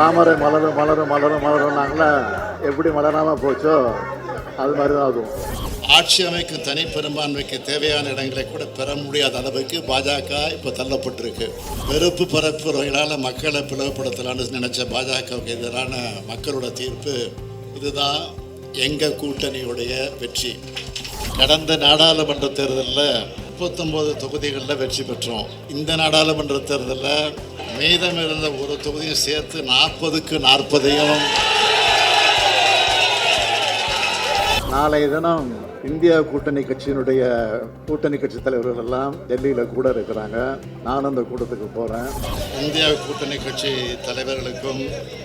தாமரை மலரும் மலரும் மலரும் மலரும்னாங்களா எப்படி மலராமல் போச்சோ அது மாதிரி தான் அதுவும் ஆட்சி அமைக்கும் தனி பெரும்பான்மைக்கு தேவையான இடங்களை கூட பெற முடியாத அளவுக்கு பாஜக இப்போ தள்ளப்பட்டிருக்கு. வெறுப்பு பரப்புரைகளால் மக்களை பிளவுபடுத்தலான்னு நினச்ச பாஜகவுக்கு எதிரான மக்களோட தீர்ப்பு இதுதான் எங்கள் கூட்டணியுடைய வெற்றி. கடந்த நாடாளுமன்ற தேர்தலில் முப்பத்தொம்போது தொகுதிகளில் வெற்றி பெற்றோம். இந்த நாடாளுமன்ற தேர்தலில் மீதம் இருந்த ஒரு தொகுதியும் சேர்த்து நாற்பதுக்கு நாற்பதையும். நாளைய தினம் இந்தியா கூட்டணி கட்சியினுடைய கூட்டணி கட்சி தலைவர்கள் எல்லாம் டெல்லியில் கூட இருக்கிறாங்க. நானும் அந்த கூட்டத்துக்கு போகிறேன் இந்தியா கூட்டணி கட்சி தலைவர்களுக்கும்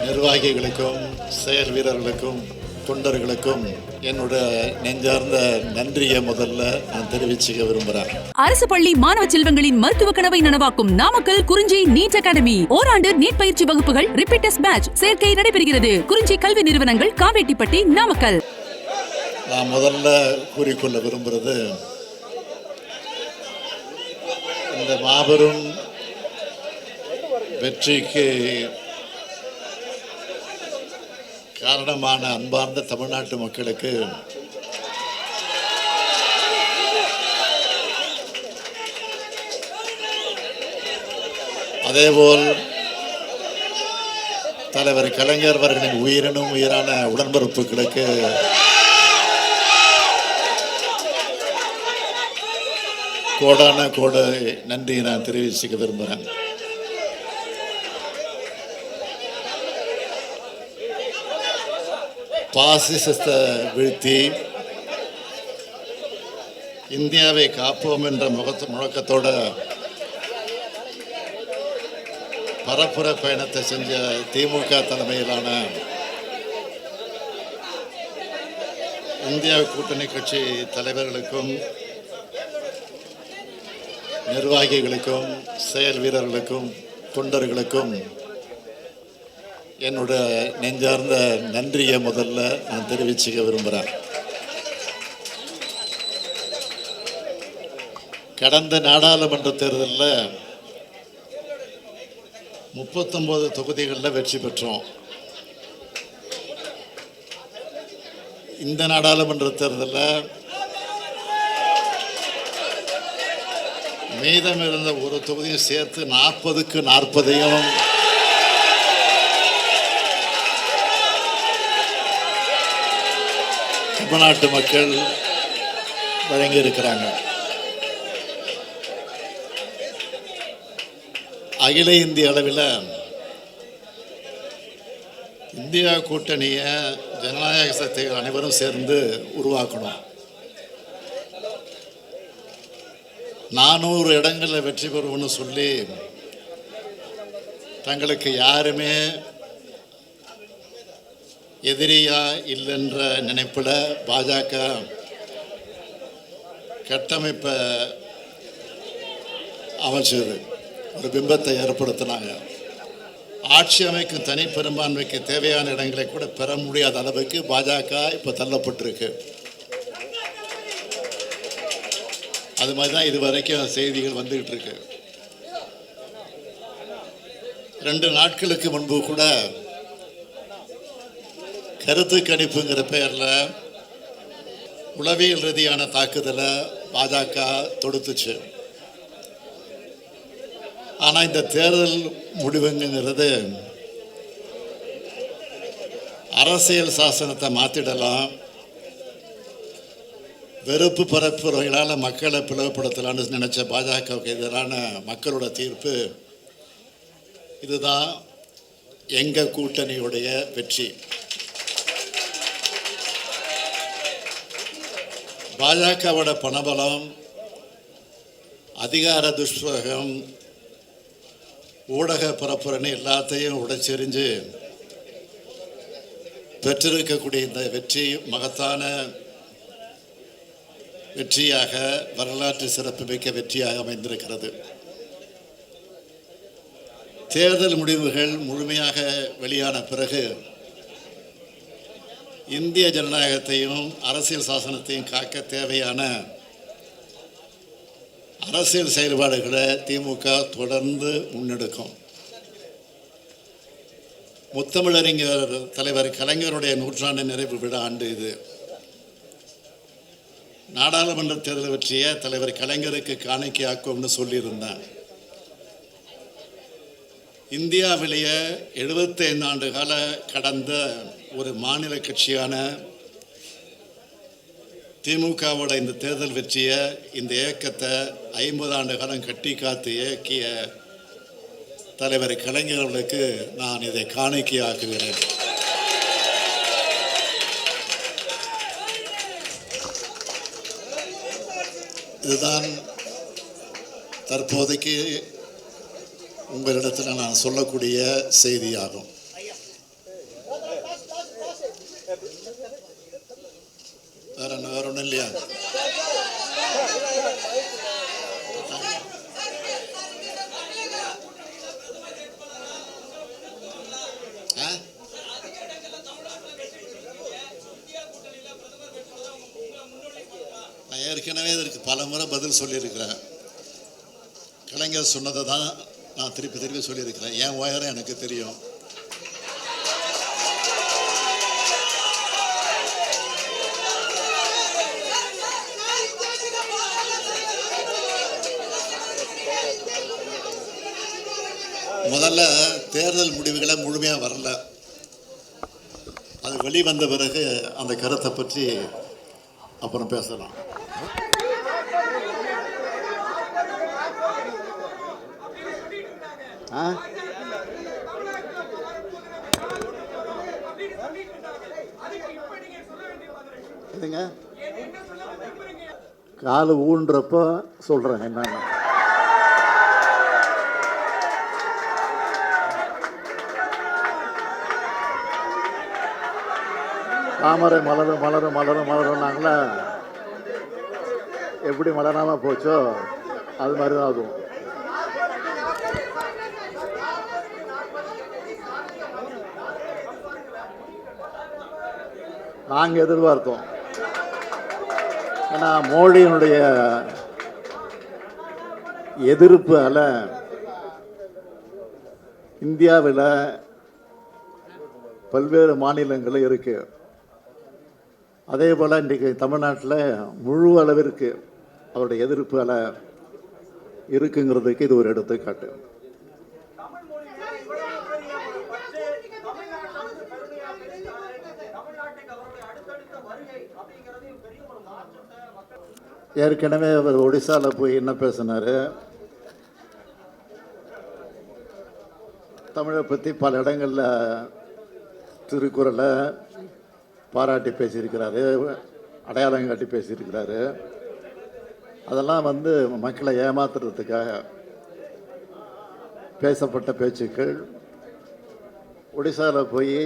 நிர்வாகிகளுக்கும் செயல் வீரர்களுக்கும் தொண்டர்களுக்கும் என்னோட நெஞ்சார்ந்த நன்றியை முதல்ல நான் தெரிவிச்சுக்க விரும்புகிறேன் அரசு பள்ளி மாணவ செல்வங்களின் மருத்துவ கனவை நனவாக்கும் நாமக்கல் குறிஞ்சி நீட் அகாடமி. ஓராண்டு நீட் பயிற்சி வகுப்புகள் ரிப்பீட்டர்ஸ் பேட்ச் சேர்க்கை நடைபெறுகிறது. குறிஞ்சி கல்வி நிறுவனங்கள் காவேட்டிப்பட்டி நாமக்கல். நான் முதல்ல கூறிக்கொள்ள விரும்புகிறது இந்த மாபெரும் வெற்றிக்கு காரணமான அன்பார்ந்த தமிழ்நாட்டு மக்களுக்கு அதேபோல் தலைவர் கலைஞர் அவர்களின் உயிரினும் உயிரான உடன்பிறப்புகளுக்கு கோடான கோட நன்றி நான் தெரிவிச்சுக்க விரும்புகிறேன். பாசிசத்தை வீழ்த்தி இந்தியாவை காப்போம் என்ற முகத்து முழக்கத்தோட பரப்புர பயணத்தை செஞ்ச திமுக தலைமையிலான இந்தியா கூட்டணி கட்சி தலைவர்களுக்கும் நிர்வாகிகளுக்கும் செயல் வீரர்களுக்கும் தொண்டர்களுக்கும் என்னோட நெஞ்சார்ந்த நன்றியை முதல்ல நான் தெரிவிச்சுக்க விரும்புகிறேன் கடந்த நாடாளுமன்ற தேர்தலில் முப்பத்தொம்போது தொகுதிகளில் வெற்றி பெற்றோம். இந்த நாடாளுமன்ற தேர்தலில் மீதம் இருந்த ஒரு தொகுதியும் சேர்த்து நாற்பதுக்கு நாற்பதையும் தமிழ்நாட்டு மக்கள் வழங்கி இருக்கிறாங்க. அகில இந்திய அளவில் இந்தியா கூட்டணியை ஜனநாயக சக்திகள் அனைவரும் சேர்ந்து உருவாக்கணும். நானூறு இடங்களில் வெற்றி பெறுவோம்னு சொல்லி தங்களுக்கு யாருமே எதிரியா இல்லைன்ற நினைப்பில் பாஜக கட்டமைப்பை அமைச்சது. ஒரு பிம்பத்தை ஏற்படுத்தினாங்க. ஆட்சி அமைக்கும் தனி பெரும்பான்மைக்கு தேவையான இடங்களை கூட பெற முடியாத அளவுக்கு பாஜக இப்போ தள்ளப்பட்டிருக்கு. அது மாதிரி தான் இது வரைக்கும் செய்திகள் வந்துகிட்டு இருக்கு. ரெண்டு நாட்களுக்கு முன்பு கூட கருத்து கணிப்புங்கிற பெயரில் உளவியல் ரீதியான தாக்குதலை பாஜக தொடுத்துச்சு. ஆனால் இந்த தேர்தல் முடிவுங்கிறது அரசியல் சாசனத்தை மாற்றிடலாம் வெறுப்பு பரப்புரைகளால் மக்களை பிளவுபடுத்தலாம்னு நினச்ச பாஜகவுக்கு எதிரான மக்களோட தீர்ப்பு இதுதான் எங்கள் கூட்டணியுடைய வெற்றி. பாஜகவோட பணபலம் அதிகார துஷ்பகம் ஊடக பரப்புரணி எல்லாத்தையும் உடைச்செறிஞ்சு பெற்றிருக்கக்கூடிய இந்த வெற்றி மகத்தான வெற்றியாக வரலாற்று சிறப்புமிக்க வெற்றியாக அமைந்திருக்கிறது. தேர்தல் முடிவுகள் முழுமையாக வெளியான பிறகு இந்திய ஜனநாயகத்தையும் அரசியல் சாசனத்தையும் காக்க தேவையான அரசியல் செயல்பாடுகளை திமுக தொடர்ந்து முன்னெடுக்கும். முத்தமிழறிஞர் தலைவர் கலைஞருடைய நூற்றாண்டு நிறைவு விழா ஆண்டு இது. நாடாளுமன்ற தேர்தல் வெற்றிய தலைவர் கலைஞருக்கு காணிக்கையாக்கும்னு சொல்லியிருந்தேன். இந்தியாவிலேயே 75 ஆண்டு கால கடந்த ஒரு மாநில கட்சியான திமுகவோட இந்த தேர்தல் வெற்றியை இந்த இயக்கத்தை ஐம்பது ஆண்டு காலம் கட்டி காத்து இயக்கிய தலைவர் கலைஞர்களுக்கு நான் இதை காணிக்கையாக்குகிறேன். இதுதான் தற்போதைக்கு உங்களிடத்தில் நான் சொல்லக்கூடிய செய்தியாகும் வேற என்ன வேற ஒன்றும் இல்லையா ஆ? நான் ஏற்கனவே இதற்கு பல முறை பதில் சொல்லியிருக்கிறேன். கலைஞர் சொன்னதை தான் நான் திருப்பி திருப்பி சொல்லியிருக்கிறேன். என் உயரம் எனக்கு தெரியும். முதல்ல தேர்தல் முடிவுகளை முழுமையாக வரல. அது வெளிவந்த பிறகு அந்த கருத்தை பற்றி அப்புறம் பேசலாம். ஆ? எதுங்க கால் ஊன்றப்போ சொல்கிறேன் என்னன்னு. தாமரை மலரும் மலரும் மலரும் மலர்னாங்களா எப்படி மலராமல் போச்சோ அது மாதிரி தான் ஆகும். நாங்கள் எதிர்பார்த்தோம். ஏன்னா மோடியினுடைய எதிர்ப்பு அல இந்தியாவில் பல்வேறு மாநிலங்களும் இருக்குது அதே போல் இன்றைக்கி தமிழ்நாட்டில் முழு அளவிற்கு அவருடைய எதிர்ப்பு அலை இருக்குங்கிறதுக்கு இது ஒரு எடுத்துக்காட்டு. ஏற்கனவே அவர் ஒடிசாவில் போய் என்ன பேசினார்? தமிழை பற்றி பல இடங்களில் திருக்குறளை பாராட்டி பேசியிருக்கிறாரு அடையாளம் காட்டி பேசியிருக்கிறாரு. அதெல்லாம் வந்து மக்களை ஏமாத்துறதுக்காக பேசப்பட்ட பேச்சுக்கள். ஒடிசாவில் போய்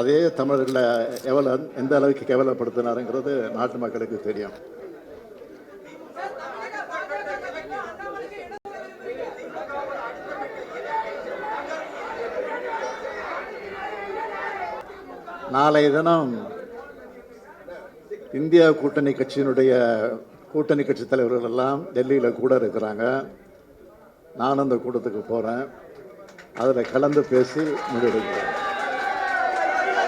அதே தமிழர்களை எவ்வளோ எந்த அளவுக்கு கேவலப்படுத்தினாருங்கிறது நாட்டு மக்களுக்கு தெரியும். நாளைய தினம் இந்தியா கூட்டணி கட்சியினுடைய கூட்டணி கட்சி தலைவர்கள் எல்லாம் டெல்லியில் கூட இருக்கிறாங்க. நானும் அந்த கூட்டத்துக்கு போகிறேன் அதில் கலந்து பேசி முடிவெடுக்கிறேன்.